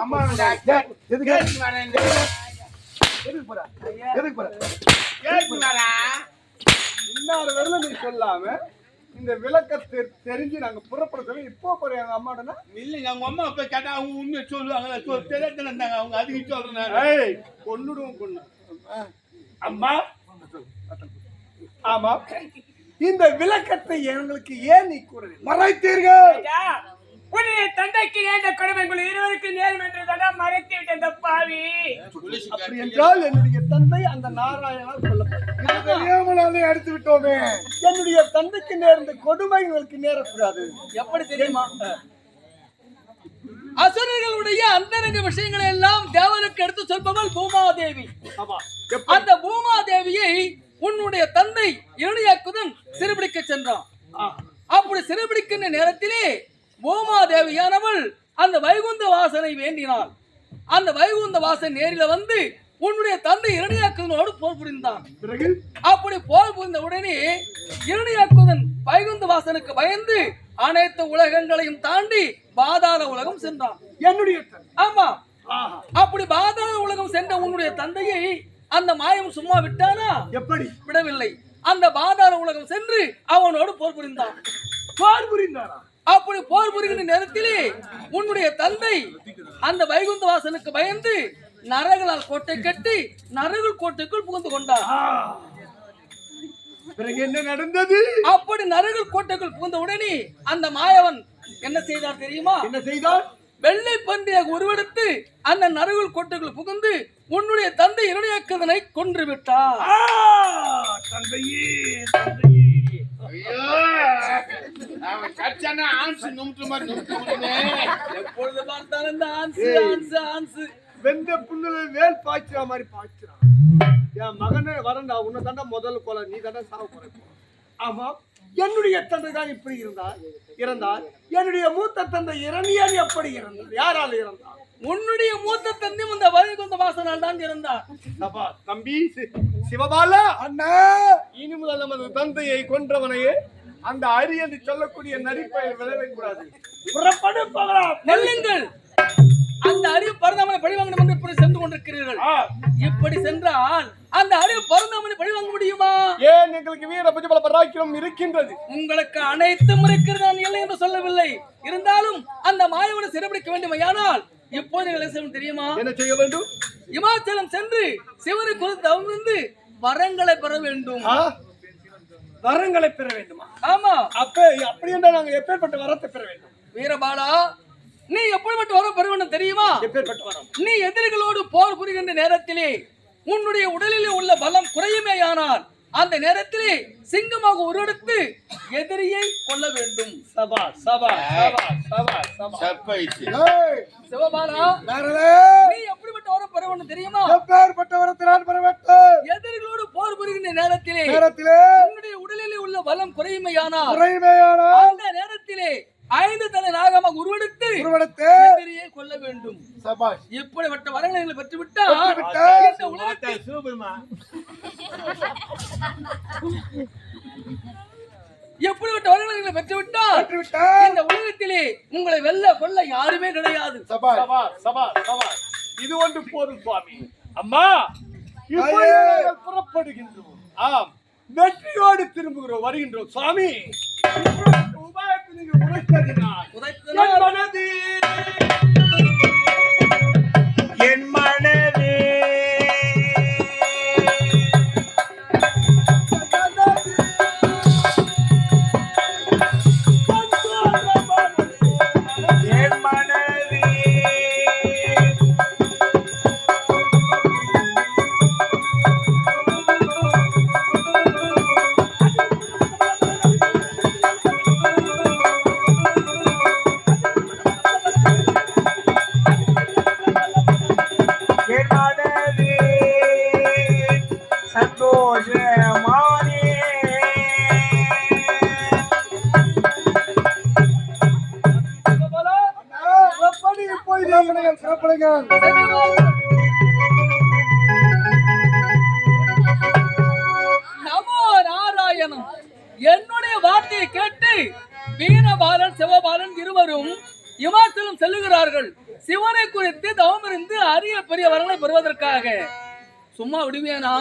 எதுக்கு? போற? எதுக்கு போற. இன்னார் வரல நீ சொல்லாம இந்த விளக்கத்தை தெரிஞ்சு நாங்க புறப்பட சொல்லி இப்போ போற எங்க அம்மாடனா இல்லைங்க, உங்க அம்மா போய் கேட்டா அவங்க உண்மையை சொல்லுவாங்கல்ல. சொல், தெரியாதுல இருந்தாங்க. அவங்க அதுக்கு. ஏய் கொன்னுடுவோம் கொன்னு. அம்மா ஆமா. இந்த விளக்கத்தை எங்களுக்கு ஏன் நீ கூறவில்லை? மறைத்தீர்கள். உன்னுடைய தந்தைக்கு நேர்ந்த கொடுமை? உங்கள் இருவருக்கு நேரும் என்று தான் மறைத்து விட்ட இந்த பாவி. அப்படி. என்றால் என்னுடைய தந்தை அந்த நாராயணால் அதை எடுத்து விட்டோமே. என்னுடைய தந்தைக்கு நேர்ந்த கொடுமை உங்களுக்கு நேரக்கூடாது. எப்படி தெரியுமா? அசுரர்களுடைய அந்தரங்க விஷயங்களை எல்லாம் தேவனுக்கு எடுத்து சொல்பவள் பூமாதேவி. ஆமா. அந்த பூமாதேவியை உன்னுடைய தந்தை இரணியாக்குதன் சிறுபிடிக்க சென்றான் அப்படி சிறுபிடிக்கின்ற நேரத்திலே பூமாதேவியானவள் அந்த வைகுந்த வாசனை வேண்டினாள். அந்த வைகுந்த வாசன் நேரில வந்து உன்னுடைய தந்தை இரணியாக்குதனோடு போர் புரிந்தான். அப்படி போர் புரிந்த உடனே இரணியாக்குதன் வைகுந்த வாசனுக்கு பயந்து அனைத்து உலகங்களையும் தாண்டி பாதாள உலகம் சென்றான். என்னுடைய ஆமா. அப்படி பாதாள உலகம் சென்ற உன்னுடைய தந்தையை அந்த மாயம் சும்மா விட்டானா? எப்படி? விடவில்லை. அந்த பாதாள உலகம் சென்று அவனோடு போர் புரிந்தான். பார் புரிந்தாரா? அப்படி போர் புரிகின்ற நேரத்திலே உன்னுடைய தந்தை அந்த வைகுந்த வாசனுக்கு பயந்து நரகளால் கோட்டை கட்டி நரகுல் கோட்டைக்குள் புகுந்து கொண்டார். பிறகு என்ன நடந்தது? அப்படி நரகுல் கோட்டைக்குள் புகுந்த உடனே அந்த மாயவன் என்ன செய்தார் தெரியுமா? என்ன செய்தார்? வெள்ளை பன்றியாக உருவெடுத்து அந்த நரகுல் கோட்டைக்குள் புகுந்து உன்னுடைய தந்தை இரணியாக்கதனை கொன்று விட்டார். தந்தையே தந்தையே. ஐயோ! அவன் கச்சானா ஆன்ஸ் நுமுட்டு மாதிரி நுமுட்டு விடுனே. எப்பொழுது பார்த்தாலும் இந்த ஆன்சு ஆன்சு ஆன்சு. வெந்த புண்ணுல வேல் பாய்ச்சுற மாதிரி பாய்ச்சுறான். என் மகனே வரண்டா உன்னை தாண்டா முதல் கொலை நீ தாண்டா சாவ போற. ஆமா என்னுடைய தந்தை தான் இப்படி இருந்தார் இறந்தார். என்னுடைய மூத்த தந்தை இரணியன் எப்படி இறந்தார் யாரால் இறந்தார்? உன்னுடைய மூத்த தந்தை இந்த வைகுந்த வாசனால் தான் இருந்தார். அப்பா, தம்பி சி- சிவபாலா அண்ணா! இனி முதல் நமது தந்தையை கொன்றவனையே அந்த அரியது சொல்லக்கூடிய நரிப்பை விளைவை கூடாது புறப்படு போகலாம். நெல்லுங்கள். அந்த அறிவு பரந்தாமனை பழிவாங்கணும் என்று இப்படி சென்று கொண்டிருக்கிறீர்கள். ஆ, இப்படி சென்றால் அந்த அறிவு பரந்தாமனை பழிவாங்க முடியுமா? ஏன் எங்களுக்கு வீர புஜபல பராக்கிரம் இருக்கின்றது? உங்களுக்கு அனைத்தும் இருக்கிறது நான் இல்லை என்று சொல்லவில்லை. இருந்தாலும் அந்த மாயவனை சிறைபிடிக்க வேண்டுமையானால் இப்போது என்ன செய்யணும் தெரியுமா? என்ன செய்ய வேண்டும்? இமாச்சலம் சென்று சிவனை குறித்து அமர்ந்து வரங்களை பெற வேண்டும்? வரங்களை பெற வேண்டுமா? ஆமா. அப்ப அப்படி என்றால் நாங்கள் எப்பேற்பட்ட வரத்தை பெற வேண்டும்? வீரபாலா நீ எப்படிப்பட்ட வரம் பெற வேண்டும் தெரியுமா? எப்பேற்பட்ட வரம்? நீ எதிரிகளோடு போர் புரிகின்ற நேரத்திலே உன்னுடைய உடலிலே உள்ள பலம் குறையுமேயானால் அந்த நேரத்திலே சிங்கமாக உருவெடுத்து எதிரியை கொல்ல வேண்டும். சபா சபா சபா சபா சபா. செப்பாயிடுச்சு. ஏய், சிவபாலா நாரதே, நீ எப்படிப்பட்ட வரம் பெற வேண்டும் தெரியுமா? எப்பேற்பட்ட வரத்தை நான் பெற வேண்டும் எதிரிகளோடு போர் புரிகின்ற நேரத்திலே நேரத்திலே உன்னுடைய உடலிலே உள்ள பலம் குறையுமையானால் குறைமையானால் அந்த நேரத்திலே ஐந்து தலை நாகமாக உருவெடுத்து உருவெடுத்து எதிரியை கொல்ல வேண்டும். சபாஷ். இப்படிப்பட்ட வரங்களை பெற்றுவிட்டால் இந்த சூப்பர்மா. எப்படிப்பட்ட வரங்களை பெற்றுவிட்டால் பெற்றுவிட்டால் இந்த உலகத்திலே உங்களை வெல்ல கொல்ல யாருமே கிடையாது. சபாஷ். சபா சபா சபா இது ஒன்று போதும் சுவாமி. அம்மா புறப்படுகின்றோம். ஆம் வெற்றியோடு திரும்புகிறோம் வருகின்றோம் சுவாமி. உபாயத்தை நீங்கள் உரைத்ததினால் உதைத்தனால் நமோ நாராயணம். என்னுடைய வார்த்தையை கேட்டு வீரபாலன் சிவபாலன் இருவரும் இமாச்சலம் செல்லுகிறார்கள். சிவனை குறித்து தவம் இருந்து அரிய பெரிய வரங்களை பெறுவதற்காக. சும்மா விடுவேனா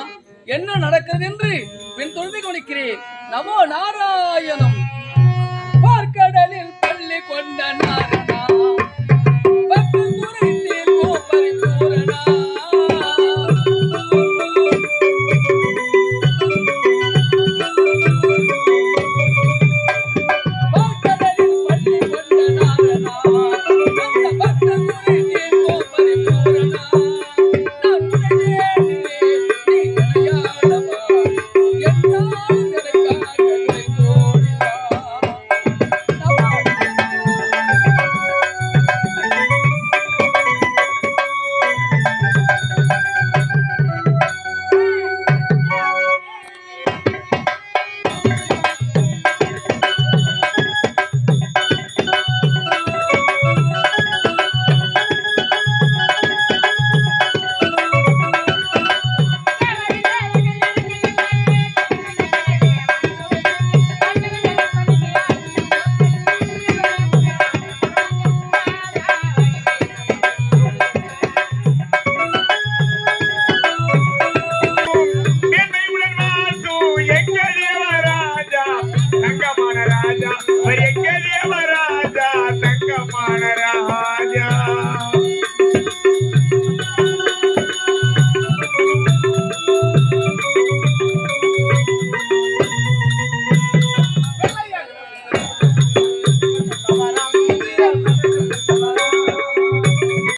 என்ன நடக்கிறது என்று பின் தொழுது கொண்டிருக்கிறேன். நமோ நாராயணம். பார்க்கடலில் பள்ளி கொண்ட